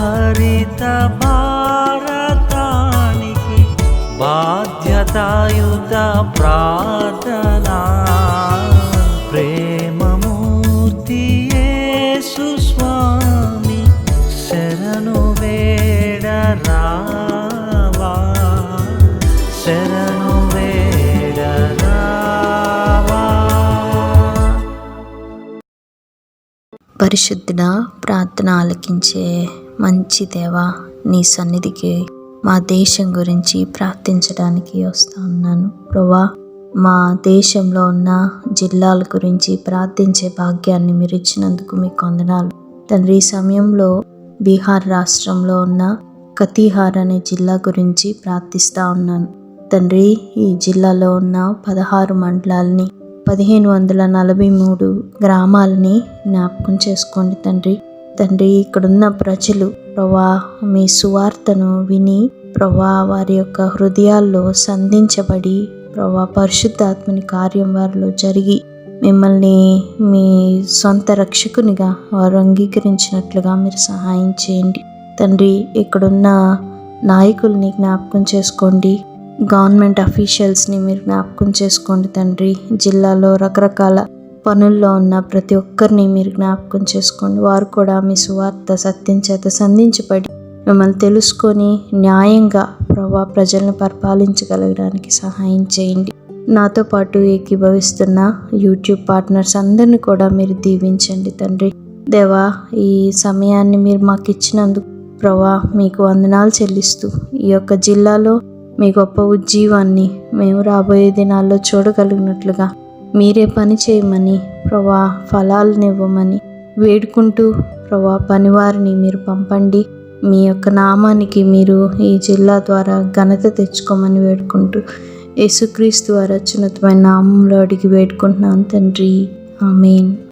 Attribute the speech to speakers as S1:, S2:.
S1: హరిత భారతానికి బాధ్యతాయుత ప్రార్థనా. ప్రేమమూర్తి స్వామి శరణు వేడరా
S2: పరిశుద్ధుడ ప్రార్థన ఆలకించే మంచి దేవా నీ సన్నిధికి మా దేశం గురించి ప్రార్థించడానికి వస్తా ఉన్నాను. ప్రభా మా దేశంలో ఉన్న జిల్లాల గురించి ప్రార్థించే భాగ్యాన్ని మీరు ఇచ్చినందుకు మీకు వందనాలు. తండ్రి ఈ సమయంలో బీహార్ రాష్ట్రంలో ఉన్న కతీహార్ అనే జిల్లా గురించి ప్రార్థిస్తా ఉన్నాను. తండ్రి ఈ జిల్లాలో ఉన్న పదహారు మండలాల్ని పదిహేను వందల నలభై మూడు గ్రామాలని జ్ఞాపకం చేసుకోండి తండ్రి. తండ్రి ఇక్కడున్న ప్రజలు ప్రభా మీ సువార్తను విని ప్రభా వారి యొక్క హృదయాల్లో సంధించబడి ప్రభా పరిశుద్ధాత్మని కార్యం వారిలో జరిగి మిమ్మల్ని మీ సొంత రక్షకునిగా వారు అంగీకరించినట్లుగా మీరు సహాయం చేయండి. తండ్రి ఇక్కడున్న నాయకుల్ని జ్ఞాపకం చేసుకోండి. గవర్నమెంట్ అఫీషియల్స్ని మీరు జ్ఞాపకం చేసుకోండి తండ్రి. జిల్లాలో రకరకాల పనుల్లో ఉన్న ప్రతి ఒక్కరిని మీరు జ్ఞాపకం చేసుకోండి. వారు కూడా మీ సువార్త సత్యం చేత సంధించబడి మిమ్మల్ని తెలుసుకొని న్యాయంగా ప్రభా ప్రజలను పరిపాలించగలగడానికి సహాయం చేయండి. నాతో పాటు ఏకీభవిస్తున్న యూట్యూబ్ పార్ట్నర్స్ అందరిని కూడా మీరు దీవించండి తండ్రి. దేవా ఈ సమయాన్ని మీరు మాకు ఇచ్చినందుకు ప్రభా మీకు వందనాలు చెల్లిస్తూ ఈ యొక్క జిల్లాలో మీ గొప్ప ఉజ్జీవాన్ని మేము రాబోయే దినాల్లో చూడగలిగినట్లుగా మీరే పని చేయమని ప్రభా ఫలాలను ఇవ్వమని వేడుకుంటూ ప్రభా పనివారిని మీరు పంపండి. మీ యొక్క నామానికి మీరు ఈ జిల్లా ద్వారా ఘనత తెచ్చుకోమని వేడుకుంటూ యేసుక్రీస్తు వారి అత్యున్నతమైన నామంలో అడిగి వేడుకుంటున్నాను తండ్రి. ఆమెన్.